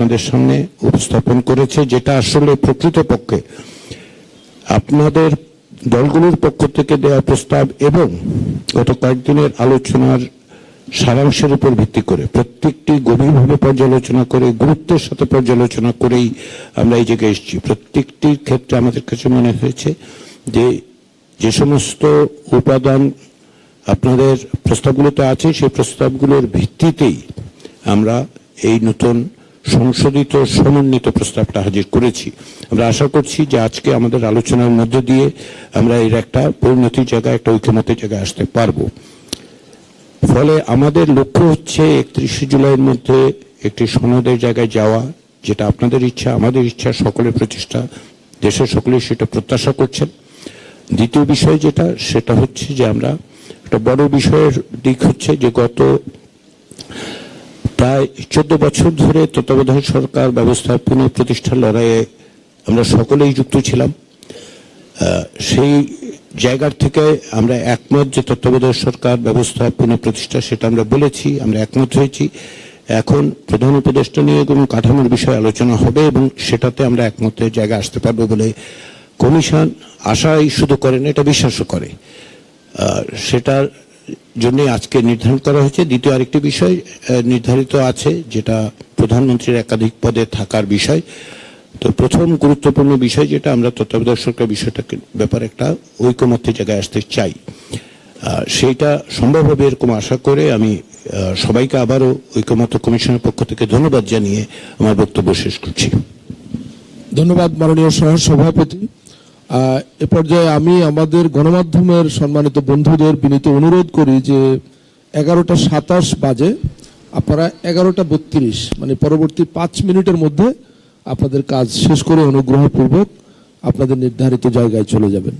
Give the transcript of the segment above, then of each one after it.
আপনাদের সামনে উপস্থাপন করেছে, যেটা আসলে প্রকৃতপক্ষে আপনাদের দলগুলোর পক্ষ থেকে দেওয়া প্রস্তাব এবং গত কয়েকদিনের আলোচনার সারাংশের উপর ভিত্তি করে প্রত্যেকটি গভীরভাবে পর্যালোচনা করে, গুরুত্বের সাথে পর্যালোচনা করেই আমরা এই জায়গায় এসেছি। প্রত্যেকটির ক্ষেত্রে আমাদের কাছে মনে হয়েছে যে যে সমস্ত উপাদান আপনাদের প্রস্তাবগুলোতে আছে, সেই প্রস্তাবগুলোর ভিত্তিতেই আমরা এই নতুন সংশোধিত, সমন্বিত প্রস্তাবটা হাজির করেছি। আমরা আশা করছি যে আজকে আমাদের আলোচনার মধ্য দিয়ে আমরা এর একটা পরিণতির জায়গায়, একটা ঐক্যমতের জায়গায় আসতে পারব। ফলে আমাদের লক্ষ্য হচ্ছে একত্রিশে জুলাইয়ের মধ্যে একটি সনদের জায়গায় যাওয়া, যেটা আপনাদের ইচ্ছা, আমাদের ইচ্ছা, সকলের প্রচেষ্টা, দেশের সকলেই সেটা প্রত্যাশা করছেন। দ্বিতীয় বিষয় যেটা, সেটা হচ্ছে যে আমরা, একটা বড় বিষয়ের দিক হচ্ছে যে গত প্রায় চোদ্দ বছর ধরে তত্ত্বাবধায়ক সরকার ব্যবস্থা পুনঃপ্রতিষ্ঠার লড়াইয়ে আমরা সকলেই যুক্ত ছিলাম। সেই জায়গার থেকে আমরা একমত যে তত্ত্বাবধায়ক সরকার ব্যবস্থা পুনঃপ্রতিষ্ঠা সেটা আমরা বলেছি, আমরা একমত হয়েছি। এখন প্রধান উপদেষ্টা নিয়ে এবং কাঠামোর বিষয়ে আলোচনা হবে এবং সেটাতে আমরা একমতের জায়গায় আসতে পারব বলে কমিশন আশাই শুধু করে না, এটা বিশ্বাসও করে। সেটার জন্য আজকে নির্ধারণ করা হয়েছে। দ্বিতীয় আরেকটি বিষয় নির্ধারিত আছে, যেটা প্রধানমন্ত্রীর একাধিক পদে থাকার বিষয়। তো প্রথম গুরুত্বপূর্ণ বিষয় যেটা, আমরা তত্ত্বাবধায়ক সরকার বিষয়টাকে ব্যাপারে একটা ঐকমত্যের জায়গায় আসতে চাই। সেইটা সম্ভব হবে এরকম আশা করে আমি সবাইকে আবারও ঐকমত্য কমিশনের পক্ষ থেকে ধন্যবাদ জানিয়ে আমার বক্তব্য শেষ করছি। ধন্যবাদ মাননীয় সহ সভাপতি এ পর্যায়ে আমি আমাদের গণমাধ্যমের সম্মানিত বন্ধুদের বিনীত অনুরোধ করি যে এগারোটা সাতাশ বাজে, আপনারা এগারোটা বত্রিশ মানে পরবর্তী পাঁচ মিনিটের মধ্যে আপনাদের কাজ শেষ করে অনুগ্রহপূর্বক আপনাদের নির্ধারিত জায়গায় চলে যাবেন।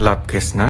love?